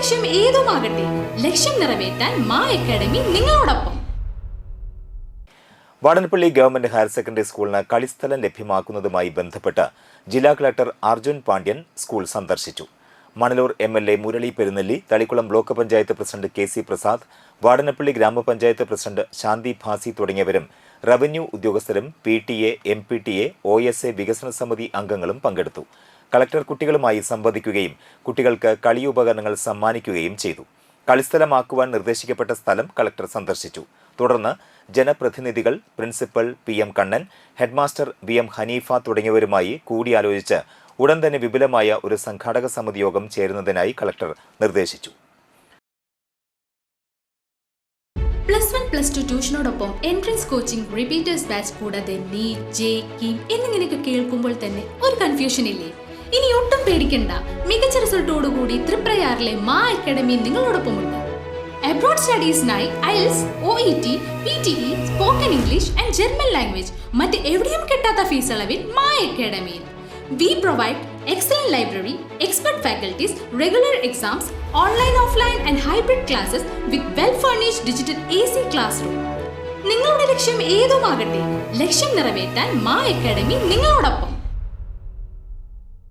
ലക്ഷ്യം ഏതുമാകട്ടെ ലക്ഷ്യം നിറവേറ്റാൻ മാ അക്കാഡമി നിങ്ങളോടൊപ്പം. വാടനപ്പള്ളി ഗവൺമെന്റ് ഹയർ സെക്കൻഡറി സ്കൂളിന് കളിസ്ഥലം ലഭ്യമാക്കുന്നതുമായി ബന്ധപ്പെട്ട് ജില്ലാ കളക്ടർ അർജുൻ പാണ്ഡ്യൻ സ്കൂൾ സന്ദർശിച്ചു. Manalur M L A Murali Perunnelli Thalikkulam block panchayat president K C Prasad Vadanappally ഗ്രാമപഞ്ചായത്ത് പ്രസിഡന്റ് ശാന്തി ഭാസി തുടങ്ങിയവരും റവന്യൂ ഉദ്യോഗസ്ഥരും P T A M P T A O S A വികസന സമിതി അംഗങ്ങളും പങ്കെടുത്തു. കളക്ടർ കുട്ടികളുമായി സംവദിക്കുകയും കുട്ടികൾക്ക് കളിയുപകരണങ്ങൾ സമ്മാനിക്കുകയും ചെയ്തു. കളിസ്ഥലമാക്കുവാൻ നിർദ്ദേശിക്കപ്പെട്ട സ്ഥലം കളക്ടർ സന്ദർശിച്ചു. തുടർന്ന് ജനപ്രതിനിധികൾ principal P M Kannan headmaster V M Haneefa തുടങ്ങിയവരുമായി കൂടിയാലോചിച്ച് ഉടൻ തന്നെ വിപുലമായ ഒരു സംഘാടക സമിതി യോഗം ചേരുന്നതിനായി കളക്ടർ നിർദ്ദേശിച്ചു. പ്ലസ് വൺ പ്ലസ് ടു ട്യൂഷനോടൊപ്പം എൻട്രൻസ് കോച്ചിംഗ് റിപ്പീറ്റേഴ്സ് ബാച്ച് കൂടാതെ നീറ്റ് ജെ കിം എന്നിങ്ങനെയൊക്കെ കേൾക്കുമ്പോൾ തന്നെ ഒരു കൺഫ്യൂഷൻ ഇല്ലേ ഇനി ഒട്ടും പേടിക്കണ്ട. മികച്ച റിസൾട്ടോടുകൂടി തൃപ്രയാറിലെ മാ അക്കാഡമി നിങ്ങളോടൊപ്പമുണ്ട് abroad സ്റ്റഡീസിനായി IELTS O E T P T E spoken English and German language മറ്റ് എവിടെയും കിട്ടാത്ത ഫീസ് അളവിൽ Maa അക്കാഡമിയിൽ we provide excellent library expert faculties regular exams online offline and hybrid classes with well furnished digital A C classroom നിങ്ങളുടെ ലക്ഷ്യം ഏതുമാകട്ടെ? ലക്ഷ്യം നിറവേറ്റാൻ മാ അക്കാഡമി നിങ്ങളോടൊപ്പം.